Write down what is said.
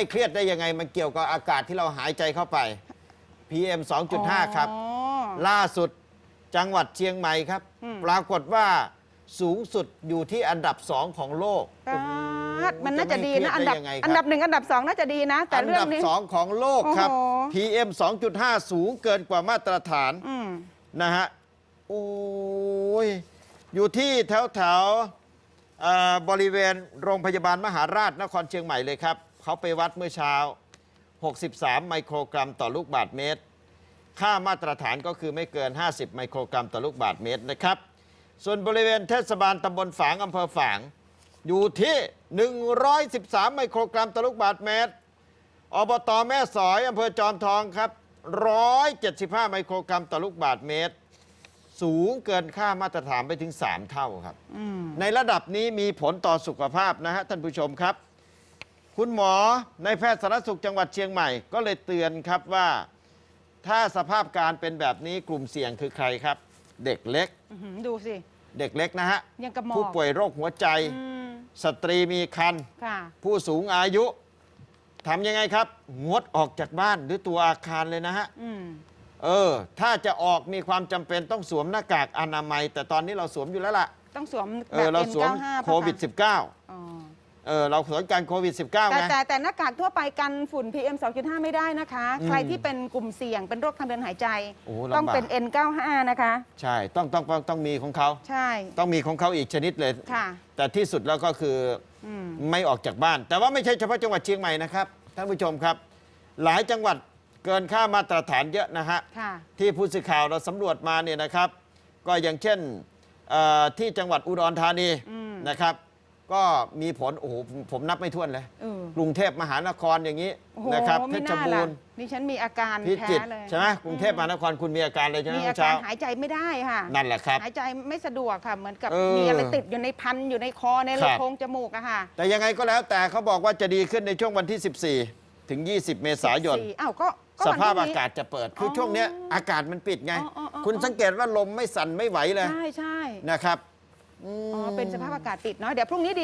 ไม่เครียดได้ยังไงมันเกี่ยวกับอากาศที่เราหายใจเข้าไป PM 2.5 ครับ อ๋อ ล่าสุดจังหวัดเชียงใหม่ครับ อืม ปรากฏว่าสูงสุดอยู่ที่อันดับสองของโลก ปาดมันน่าจะดีนะจะอันไม่ดับเครียดได้ยังไงครับ อันดับหนึ่งอันดับสองน่าจะดีนะ แต่อันเรื่อดังนี้ สองของโลกครับ โอ้โห PM 2.5 สูงเกินกว่ามาตรฐานอืมนะฮะโอ้ยอยู่ที่แถวแถวๆเอ่อบริเวณโรงพยาบาลมหาราชนครเชียงใหม่เลยครับ เขาไปวัดเมื่อเช้า 63 ไมโครกรัมต่อลูกบาทเมตร ค่ามาตรฐานก็คือไม่เกิน 50 ไมโครกรัมต่อลูกบาทเมตรนะครับ ส่วนบริเวณเทศบาลตำบลฝางอำเภอฝาง อยู่ที่ 113 ไมโครกรัมต่อลูกบาทเมตร อบตแม่สอยอำเภอจอมทองครับ 175 ไมโครกรัมต่อลูกบาทเมตร สูงเกินค่ามาตรฐานไปถึง 3 เท่าครับอืมในระดับนี้มีผลต่อสุขภาพนะฮะท่านผู้ชมครับ คุณหมอในแพทย์สาธารณสุขจังหวัดเชียงใหม่ ก็เลยเตือนครับว่า ถ้าสภาพการเป็นแบบนี้กลุ่มเสี่ยงคือใครครับ เด็กเล็ก อื้อหือดูสิ เด็กเล็กนะฮะยังกระหมอก ผู้ป่วยโรคหัวใจ อืมสตรีมีครรภ์ ค่ะ ผู้สูงอายุทำยังไงครับ งดออกจากบ้านหรือตัวอาคารเลยนะฮะ อืม เออ ถ้าจะออกมีความจำเป็นต้องสวมหน้ากากอนามัย แต่ตอนนี้เราสวมอยู่แล้วล่ะ ต้องสวมเอแบบ อ เราสวม N95 โควิด ป่ะะ -19 อ๋อ เออเราสวนการโควิด -19 แต่ไง แต่แต่หน้ากากทั่วไปกันฝุ่น PM 2.5 ไม่ได้นะคะ อืมใครที่เป็นกลุ่มเสี่ยงเป็นโรคทางเดินหายใจ โอ้ต้องลำบากเป็น N95 นะคะ ใช่ต้องต้องต้องต้องมีของเขาใช่ต้องมีของเขาอีกชนิดเลย ค่ะ แต่ที่สุดแล้วก็คืออืมไม่ออกจากบ้าน แต่ว่าไม่ใช่เฉพาะจังหวัดเชียงใหม่นะครับท่านผู้ชมครับ หลายจังหวัดเกินค่ามาตรฐานเยอะนะฮะ ค่ะ ที่ผู้สื่อข่าวเราสำรวจมาเนี่ยนะครับ ก็อย่างเช่นเอ่อที่จังหวัดอุดรธานีอืมนะครับ ก็มีผลโอ้โหผมนับไม่ถ้วนเลย เออกรุงเทพมหานครอย่างนี้โอ้โหนะครับเพไม่ชรน่าบูล่ะรณ์ดิฉันมีอาการพิแพ้จิตรเลยใช่ไหมกรุงเทพมหานครคุณมีอาการเลยใช่ไหมมีเมื่อาอเช้าการหายใจไม่ได้ค่ะ นั่นแหละครับ หายใจไม่สะดวกค่ะ เหมือนกับเออมีอะไรติดอยู่ในพันอยู่ในคอในครัลำบโพงจมูกอะค่ะแต่ยังไงก็แล้วแต่เขาบอกว่าจะดีขึ้นในช่วงวันที่ 14 ถึง 20 เมษายน สี่อ้าวก็ก็สวันภาพพรุ่อางนี้กาศจะเปิด คืออ๋อช่วงเนี้ยอากาศมันปิดไง อ๋ออ๋ออ๋อ คุณสังเกตว่าลมไม่สั่นไม่ไหวเลยใช่ใช่นะครับ อ๋อเป็นสภาพอากาศปิดเนาะเดี๋ยวพรุ่งนี้ดี